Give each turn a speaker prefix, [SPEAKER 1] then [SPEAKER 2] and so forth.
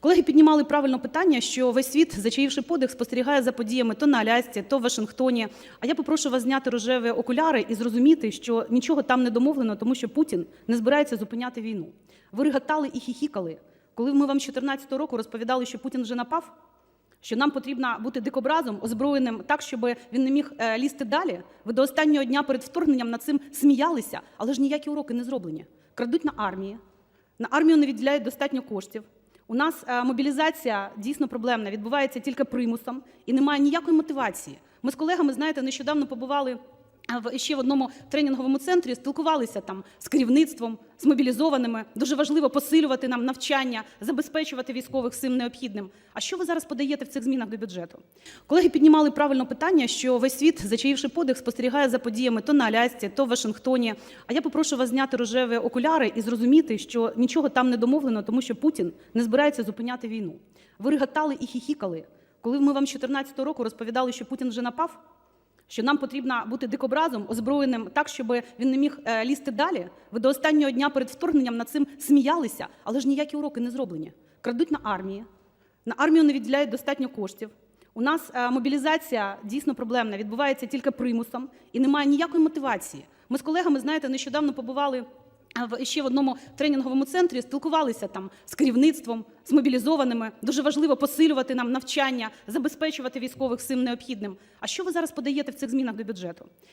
[SPEAKER 1] Колеги піднімали правильно питання, що весь світ, зачаївши подих, спостерігає за подіями то на Алясці, то в Вашингтоні. А я попрошу вас зняти рожеві окуляри і зрозуміти, що нічого там не домовлено, тому що Путін не збирається зупиняти війну. Ви реготали і хіхікали, коли ми вам з 14 року розповідали, що Путін вже напав, що нам потрібно бути дикобразом, озброєним так, щоб він не міг е, лізти далі. Ви до останнього дня перед вторгненням над цим сміялися, але ж ніякі уроки не зроблені. Крадуть на армії, на армію не відділяють достатньо коштів. У нас е, мобілізація дійсно проблемна, відбувається тільки примусом і немає ніякої мотивації. Ми з колегами, знаєте, нещодавно побували в ще в одному тренінговому центрі, спілкувалися там з керівництвом, з мобілізованими. Дуже важливо посилювати нам навчання, забезпечувати військових всім необхідним. А що ви зараз подаєте в цих змінах до бюджету? Колеги піднімали правильно питання, що весь світ, зачаївши подих, спостерігає за подіями то на Алясці, то в Вашингтоні. А я попрошу вас зняти рожеві окуляри і зрозуміти, що нічого там не домовлено, тому що Путін не збирається зупиняти війну. Ви реготали і хіхікали, коли ми вам з 14 року розповідали, що Путін вже напав, що нам потрібно бути дикобразом, озброєним так, щоб він не міг е, лізти далі. Ви до останнього дня перед вторгненням над цим сміялися, але ж ніякі уроки не зроблені. Крадуть на армії, на армію не відділяють достатньо коштів. У нас е, мобілізація дійсно проблемна, відбувається тільки примусом і немає ніякої мотивації. Ми з колегами, знаєте, нещодавно побували в ще в одному тренінговому центрі, спілкувалися там з керівництвом, з мобілізованими. Дуже важливо посилювати нам навчання, забезпечувати військових всім необхідним. А що ви зараз подаєте в цих змінах до бюджету?